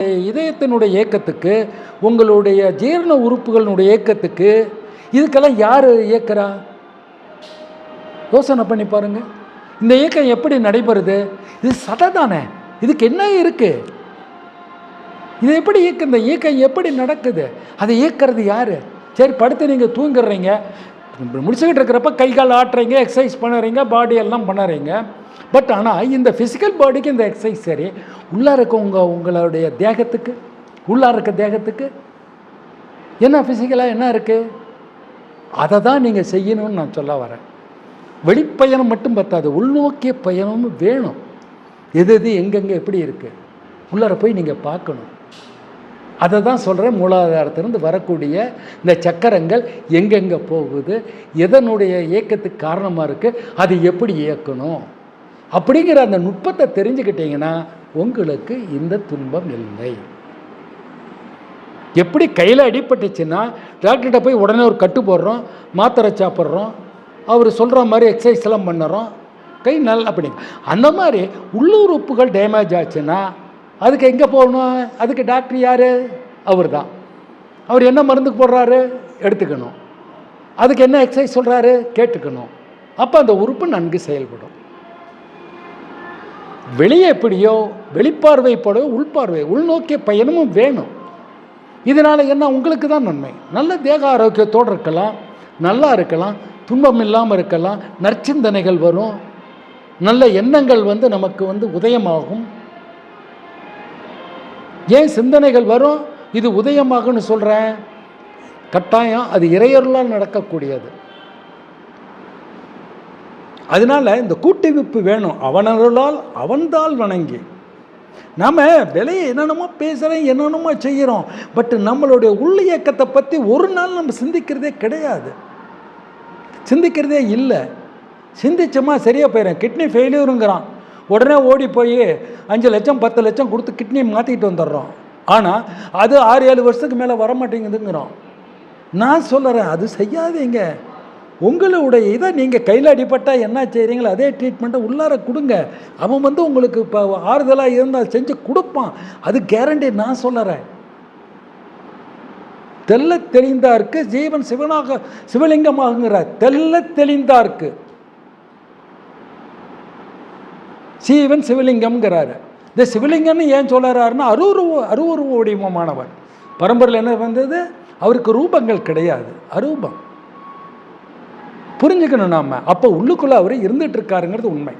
இதயத்தினுடைய இயக்கத்துக்கு உங்களுடைய ஜீரண உறுப்புகளினுடைய இயக்கத்துக்கு இதுக்கெல்லாம் யார் இயக்கிறா யோசனை பண்ணி பாருங்க. இந்த இயக்கம் எப்படி நடைபெறுது? இது சதை தானே இதுக்கு என்ன இருக்கு? இது எப்படி இயக்க இந்த இயக்கம் எப்படி நடக்குது? அதை இயக்கிறது யார்? சரி படுத்து நீங்கள் தூங்கிடுறீங்க முடிச்சுக்கிட்டு இருக்கிறப்ப கை கால் ஆட்டுறீங்க எக்ஸசைஸ் பண்ணுறீங்க பாடி எல்லாம் பண்ணுறீங்க. பட் ஆனால் இந்த ஃபிசிக்கல் பாடிக்கு இந்த எக்ஸசைஸ் சரி. உள்ளே இருக்கவங்க உங்களுடைய தேகத்துக்கு உள்ளார இருக்க தேகத்துக்கு என்ன ஃபிசிக்கலாக என்ன இருக்குது அதை தான் நீங்கள் செய்யணும்னு நான் சொல்ல வரேன். வெளிப்பயணம் மட்டும் பத்தாது உள்நோக்கிய பயணமும் வேணும். எது எது எங்கெங்கே எப்படி இருக்குது உள்ளார போய் நீங்கள் பார்க்கணும். அதை தான் சொல்கிறேன் மூலாதாரத்திலிருந்து வரக்கூடிய இந்த சக்கரங்கள் எங்கெங்கே போகுது எதனுடைய இயக்கத்துக்கு காரணமாக இருக்குது அது எப்படி இயக்கணும்? அப்படிங்கிற அந்த நுட்பத்தை தெரிஞ்சுக்கிட்டீங்கன்னா உங்களுக்கு இந்த துன்பம் இல்லை. எப்படி கையில் அடிபட்டுச்சுன்னா டாக்டர்கிட்ட போய் உடனே ஒரு கட்டு போடுறோம் மாத்திரை சாப்பிட்றோம் அவர் சொல்கிற மாதிரி எக்ஸசைஸ்லாம் பண்ணுறோம் கை நல் அப்படி அந்த மாதிரி உள்ளூர் உப்புகள் டேமேஜ் ஆச்சுன்னா அதுக்கு எங்கே போகணும்? அதுக்கு டாக்டர் யார்? அவர் தான் அவர் என்ன மருந்துக்கு போடுறாரு? எடுத்துக்கணும். அதுக்கு என்ன எக்ஸசைஸ் சொல்கிறாரு கேட்டுக்கணும். அப்போ அந்த உறுப்பு நன்கு செயல்படும். வெளியே எப்படியோ வெளிப்பார்வைப்படோ உள்பார்வை உள்நோக்கிய பயணமும் வேணும். இதனால் என்ன? உங்களுக்கு தான் நன்மை. நல்ல தேக ஆரோக்கியத்தோடு இருக்கலாம் நல்லா இருக்கலாம் துன்பம் இல்லாமல் இருக்கலாம் நற்சிந்தனைகள் வரும். நல்ல எண்ணங்கள் வந்து நமக்கு வந்து உதயமாகும். ஏன் சிந்தனைகள் வரும்? இது உதயமாகும்னு சொல்கிறேன் கட்டாயம் அது இறையருளால் நடக்கக்கூடியது. அதனால இந்த கூட்டுவிப்பு வேணும். அவனருளால் அவன்தால் வணங்கி. நாம் விலையை என்னென்னமோ பேசுகிறோம் என்னென்னமோ செய்கிறோம் பட் நம்மளுடைய உள்ள இயக்கத்தை பற்றி ஒரு நாள் நம்ம சிந்திக்கிறதே கிடையாது. சிந்திக்கிறதே இல்லை. சிந்திச்சோமா சரியாக போயிடும் கிட்னி ஃபெயிலியருங்கிறான் உடனே ஓடி போய் அஞ்சு லட்சம் பத்து லட்சம் கொடுத்து கிட்னியை மாற்றிக்கிட்டு வந்துடுறோம். ஆனால் அது ஆறு ஏழு வருஷத்துக்கு மேலே வர மாட்டேங்குதுங்கிறோம் நான் சொல்லுறேன் அது செய்யாதீங்க. உங்களுடைய இதை நீங்கள் கையில் அடிப்பட்டால் என்ன செய்கிறீங்களோ அதே ட்ரீட்மெண்ட்டை உள்ளார கொடுங்க. அவன் வந்து உங்களுக்கு இப்போ ஆறுதலாக இருந்தால் செஞ்சு கொடுப்பான். அது கேரண்டி நான் சொல்லுறேன். தெல்ல தெளிந்தார்க்கு ஜீவன் சிவனாக சிவலிங்கமாகுங்கிறார். தெல்ல தெளிந்தார்க்கு. சீவன் சிவலிங்கம்ங்கிறாரு. இந்த சிவலிங்கம்னு ஏன் சொல்கிறாருன்னா அருவுருவ அருவுருவ வடிவமானவர். பரம்பரையில் என்ன வந்தது? அவருக்கு ரூபங்கள் கிடையாது. அரூபம். புரிஞ்சுக்கணும் நாம். அப்போ உள்ளுக்குள்ளே அவர் இருந்துகிட்டு இருக்காருங்கிறது உண்மை.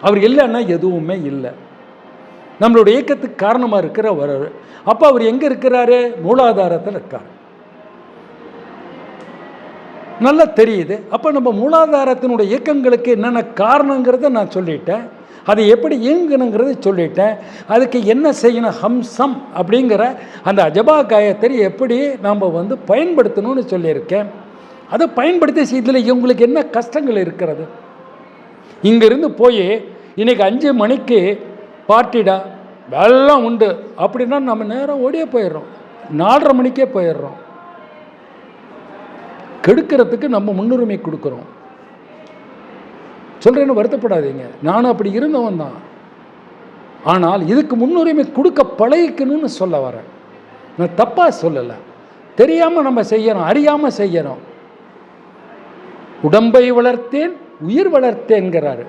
அவர் இல்லைன்னா எதுவுமே இல்லை. நம்மளுடைய இயக்கத்துக்கு காரணமாக இருக்கிற அவர். அப்போ அவர் எங்கே இருக்கிறாரு? மூலாதாரத்தில் இருக்கார். நல்லா தெரியுது. அப்போ நம்ம மூலாதாரத்தினுடைய இயக்கங்களுக்கு என்னென்ன காரணங்கிறத நான் சொல்லிட்டேன். அதை எப்படி இயங்கணுங்கிறத சொல்லிட்டேன். அதுக்கு என்ன செய்யணும்? ஹம்சம் அப்படிங்கிற அந்த அஜபா காயத்தை எப்படி நாம் வந்து பயன்படுத்தணும்னு சொல்லியிருக்கேன். அதை பயன்படுத்தி இதில் இவங்களுக்கு என்ன கஷ்டங்கள் இருக்கிறது? இங்கேருந்து போய் இன்றைக்கி அஞ்சு மணிக்கு பார்ட்டிடா வெள்ளம் உண்டு. அப்படின்னா நம்ம நேரம் ஓடியே போயிடுறோம். நாலரை மணிக்கே போயிடுறோம். கெடுக்கிறதுக்கு நம்ம முன்னுரிமை கொடுக்குறோம். சொல்கிறேன்னு வருத்தப்படாதீங்க. நானும் அப்படி இருந்தவன் தான். ஆனால் இதுக்கு முன்னுரிமை கொடுக்க பழகிக்கணும்னு சொல்ல வரேன். நான் தப்பாக சொல்லலை. தெரியாமல் நம்ம செய்யறோம் அறியாமல் செய்யறோம். உடம்பை வளர்த்தேன் உயிர் வளர்த்தேன்கிறாரு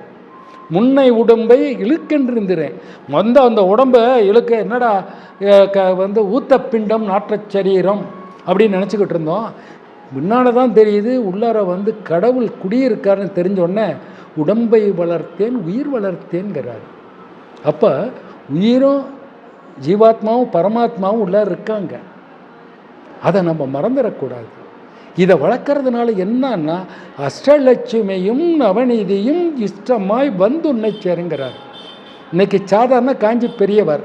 முன்னை உடம்பை இழுக்கென்றிருந்திறேன் வந்த அந்த உடம்பை இழுக்க என்னடா க- வந்து ஊத்த பிண்டம் நாற்றச் சரீரம் அப்படின்னு நினச்சிக்கிட்டு இருந்தோம். முன்னால் தான் தெரியுது உள்ளார வந்து கடவுள் குடியிருக்காருன்னு தெரிஞ்சோடனே உடம்பை வளர்த்தேன் உயிர் வளர்த்தேன்கிறாரு அப்போ உயிரும் ஜீவாத்மாவும் பரமாத்மாவும் உள்ளார இருக்காங்க. அதை நம்ம மறந்துடக்கூடாது இதை வளர்க்கறதுனால என்னன்னா அஷ்டலட்சுமியும் நவநீதியும் இஷ்டமாய் வந்து உன்னை சேருங்கிறார். இன்னைக்கு சாதாரண காஞ்சி பெரியவர்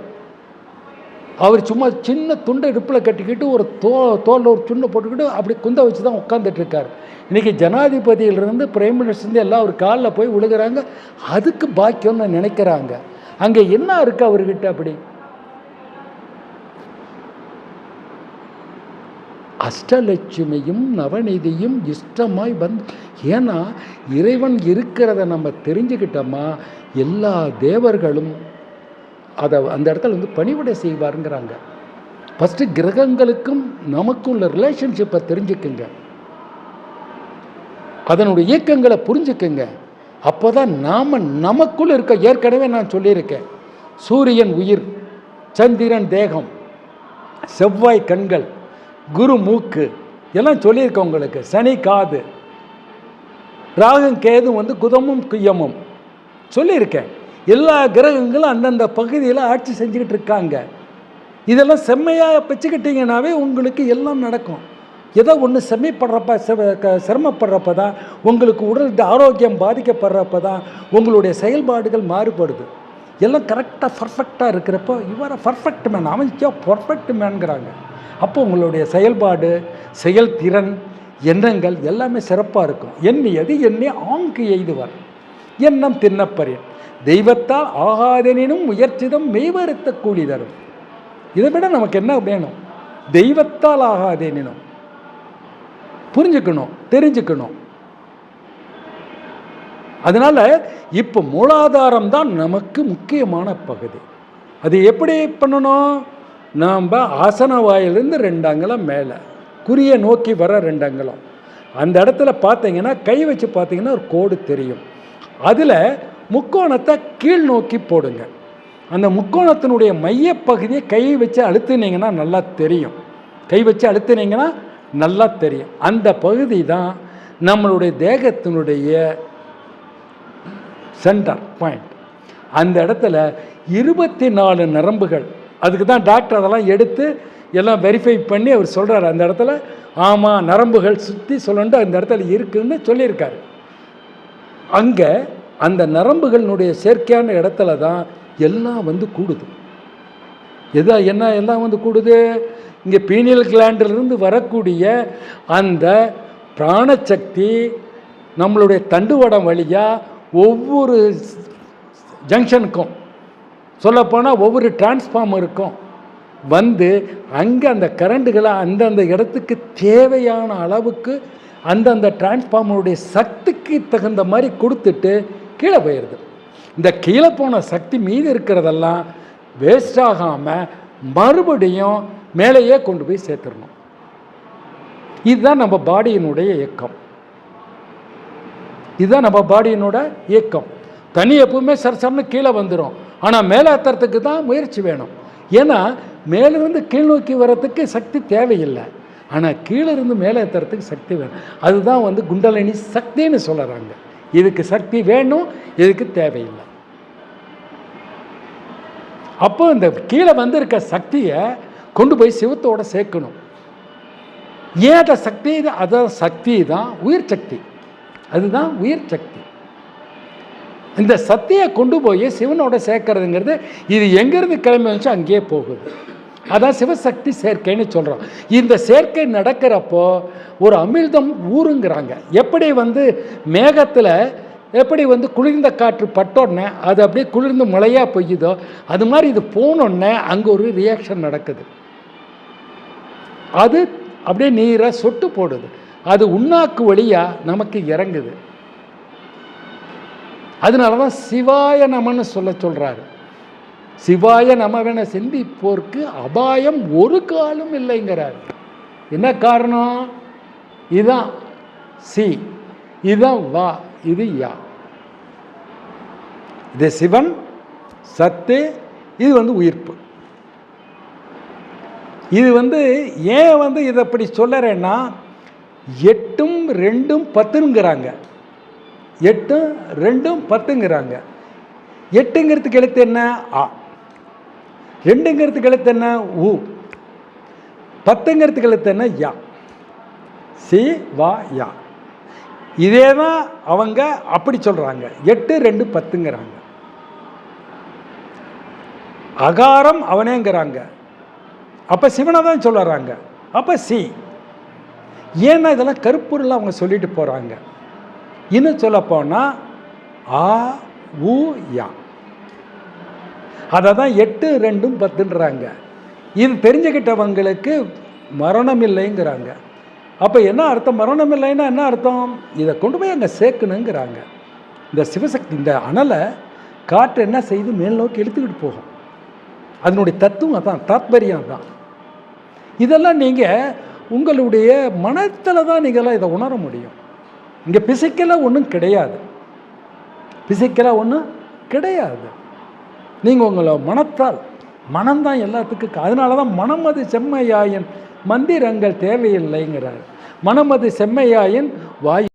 அவர் சும்மா சின்ன துண்டை இடுப்பில் கட்டிக்கிட்டு ஒரு தோ தோலில் ஒரு துண்டை போட்டுக்கிட்டு அப்படி குந்த வச்சு தான் உட்காந்துட்டு இருக்கார். இன்றைக்கி ஜனாதிபதியிலிருந்து பிரைம் மினிஸ்டர்லேருந்து எல்லாம் அவர் காலில் போய் விழுகிறாங்க அதுக்கு பாக்கியம்னு நினைக்கிறாங்க. அங்கே என்ன இருக்குது அவர்கிட்ட அப்படி? அஷ்டலட்சுமியும் நவநிதியும் இஷ்டமாய் வந்து ஏன்னா இறைவன் இருக்கிறத நம்ம தெரிஞ்சுக்கிட்டோமா எல்லா தேவர்களும் அதை அந்த இடத்துல வந்து பணிவிடை செய்வாருங்கிறாங்க. ஃபஸ்ட்டு கிரகங்களுக்கும் நமக்கும் உள்ள ரிலேஷன்ஷிப்பை தெரிஞ்சுக்குங்க. அதனுடைய இயக்கங்களை புரிஞ்சுக்குங்க. அப்போ தான் நாம் நமக்குள் இருக்க ஏற்கனவே நான் சொல்லியிருக்கேன். சூரியன் உயிர் சந்திரன் தேகம் செவ்வாய் கண்கள் குரு மூக்கு. எல்லாம் சொல்லியிருக்கேன் உங்களுக்கு. சனி காது. ராகம் கேது வந்து குதமும் குய்யமும். சொல்லியிருக்கேன். எல்லா கிரகங்களும் அந்தந்த பகுதியில் ஆட்சி செஞ்சுக்கிட்டு இருக்காங்க. இதெல்லாம் செம்மையாக வச்சுக்கிட்டிங்கனாவே உங்களுக்கு எல்லாம் நடக்கும். ஏதோ ஒன்று செம்மைப்படுறப்ப சிரமப்படுறப்ப தான் உங்களுக்கு உடல் ஆரோக்கியம் பாதிக்கப்படுறப்ப தான் உங்களுடைய செயல்பாடுகள் மாறுபடுது. எல்லாம் கரெக்டாக பர்ஃபெக்டாக இருக்கிறப்போ இவரை பர்ஃபெக்ட் மேன் அவன் பர்ஃபெக்ட் மேன்கிறாங்க அப்போ உங்களுடைய செயல்பாடு செயல்திறன் எண்ணங்கள் எல்லாமே சிறப்பாக இருக்கும். எண்ணியது எண்ணி ஆங்கு எய்துவர். எண்ணம் தின்னப்பறேன் தெய்வத்தால் ஆகாதெனினும் முயற்சிதம் மெய்வருத்த கூலி தரும். இதை விட நமக்கு என்ன வேணும்? தெய்வத்தால் ஆகாதேனினும். புரிஞ்சுக்கணும் தெரிஞ்சுக்கணும். அதனால் இப்போ மூலாதாரம் தான் நமக்கு முக்கியமான பகுதி. அது எப்படி பண்ணணும்? நாம் ஆசன வாயிலிருந்து ரெண்டு அங்கலம் மேலே குறியை நோக்கி வர ரெண்டு அங்கலம். அந்த இடத்துல பார்த்தீங்கன்னா கை வச்சு பார்த்தீங்கன்னா ஒரு கோடு தெரியும். அதில் முக்கோணத்தை கீழ் நோக்கி போடுங்க. அந்த முக்கோணத்தினுடைய மையப்பகுதியை கை வச்சு அழுத்துனீங்கன்னா நல்லா தெரியும். கை வச்சு அழுத்துனீங்கன்னா நல்லா தெரியும். அந்த பகுதி தான் நம்மளுடைய தேகத்தினுடைய சென்டர் பாயிண்ட் அந்த இடத்துல இருபத்தி நாலு நரம்புகள் அதுக்கு தான் டாக்டர் அதெல்லாம் எடுத்து எல்லாம் வெரிஃபை பண்ணி அவர் சொல்கிறார் அந்த இடத்துல ஆமாம் நரம்புகள் சுற்றி சொல்லண்டு அந்த இடத்துல இருக்குதுன்னு சொல்லியிருக்காரு. அங்கே அந்த நரம்புகளினுடைய செயற்கையான இடத்துல தான் எல்லாம் வந்து கூடுது. எதா என்ன எல்லாம் வந்து கூடுது? இங்கே பீனியல் கிளாண்டிலிருந்து வரக்கூடிய அந்த பிராணசக்தி நம்மளுடைய தண்டுவடம் வழியாக ஒவ்வொரு ஜங்ஷனுக்கும் சொல்லப்போனால் ஒவ்வொரு டிரான்ஸ்ஃபார்மருக்கும் வந்து அங்கே அந்த கரண்ட்டுகளை அந்தந்த இடத்துக்கு தேவையான அளவுக்கு அந்தந்த டிரான்ஸ்ஃபார்மருடைய சக்திக்கு தகுந்த மாதிரி கொடுத்துட்டு கீழே போயிடுது இந்த கீழே போன சக்தி மீது இருக்கிறதெல்லாம் வேஸ்ட் ஆகாமல் மறுபடியும் மேலேயே கொண்டு போய் சேர்த்துடணும். இதுதான் நம்ம பாடியினுடைய இயக்கம். இதுதான் நம்ம பாடியினோட இயக்கம். தனி எப்பவுமே சரசரன்னு கீழே வந்துடும் ஆனால் மேலே ஏற்றுறதுக்கு தான் முயற்சி வேணும். ஏன்னா மேலிருந்து கீழ் நோக்கி வர்றதுக்கு சக்தி தேவையில்லை. ஆனால் கீழே இருந்து மேலே ஏற்றுறதுக்கு சக்தி வேணும். அதுதான் வந்து குண்டலினி சக்தின்னு சொல்லுறாங்க இதுக்கு சக்தி வேணும் இதுக்கு தேவையில்லை. அப்போ இந்த கீழே வந்திருக்க சக்தியை கொண்டு போய் சிவத்தோடு சேர்க்கணும். ஏன் அந்த சக்தி? அதான் சக்தி தான் உயிர் சக்தி. அதுதான் உயிர் சக்தி. இந்த சக்தியை கொண்டு போய் சிவனோட சேர்க்கறதுங்கிறது இது எங்கேருந்து கிளம்பி வந்துச்சோ அங்கேயே போகுது. அதான் சிவசக்தி சேர்க்கைன்னு சொல்கிறோம் இந்த சேர்க்கை நடக்கிறப்போ ஒரு அமிழ்தம் ஊருங்கிறாங்க. எப்படி வந்து மேகத்தில் எப்படி வந்து குளிர்ந்த காற்று பட்டோடனே அது அப்படியே குளிர்ந்து மழையாக பொய்யுதோ அது மாதிரி இது போனோடனே அங்கே ஒரு ரியாக்ஷன் நடக்குது. அது அப்படியே நீரை சொட்டு போடுது. அது உண்ணாக்கு வழியாக நமக்கு இறங்குது. அதனால தான் சிவாய நமன்னு சொல்ல சொல்கிறாரு சிவாய நமவென சிந்திப்போர்க்கு அபாயம் ஒரு காலம் இல்லைங்கிறார். என்ன காரணம்? இதுதான் சி இதுதான் வா இது யா. இது சிவன் சத்து இது வந்து உயிர்ப்பு. இது வந்து ஏன் வந்து இதை அப்படி சொல்லறேன்னா எட்டும் ரெண்டும் பத்துங்கிறாங்க. எட்டும் ரெண்டும் பத்துங்கிறாங்க. எட்டுங்கிறதுக்கு எழுத்து என்ன? ஆ. ரெண்டுங்கிறதுக்கு எழுத்து என்ன? உ. பத்துங்கிறதுக்கு எழுத்து என்ன? யா. சி வா யா. இதே தான் அவங்க அப்படி சொல்கிறாங்க எட்டு ரெண்டு பத்துங்கிறாங்க. அகாரம் அவனேங்கிறாங்க. அப்போ சிவனை தான் சொல்லுறாங்க. அப்போ சி. ஏன்னா இதெல்லாம் கருப்பொருள் அவங்க சொல்லிட்டு போகிறாங்க இன்னும் சொல்லப்போனால் ஆ உ யா. அதை தான் எட்டு ரெண்டும் பத்துன்றாங்க. இது தெரிஞ்சுக்கிட்டவங்களுக்கு மரணம் இல்லைங்கிறாங்க. அப்போ என்ன அர்த்தம்? மரணம் இல்லைன்னா என்ன அர்த்தம்? இதை கொண்டு போய் அங்கே சேர்க்கணுங்கிறாங்க. இந்த சிவசக்தி இந்த அனலை காற்று என்ன செய்து மேல் நோக்கி இழுத்துக்கிட்டு போகும். அதனுடைய தத்துவம் அதான் தாத்பரியம் தான் இதெல்லாம் நீங்கள் உங்களுடைய மனத்தில் தான் நீங்கள்லாம் இதை உணர முடியும். இங்கே பிசிக்கலாக ஒன்றும் கிடையாது. பிசிக்கலாக ஒன்றும் கிடையாது. நீங்கள் உங்களை மனத்தால் மனம்தான் எல்லாத்துக்கும் அதனால தான் மனம் அது செம்மையாயின் மந்திரங்கள் தேவையில்லைங்கிறார். மனம் அது செம்மையாயின் வாயு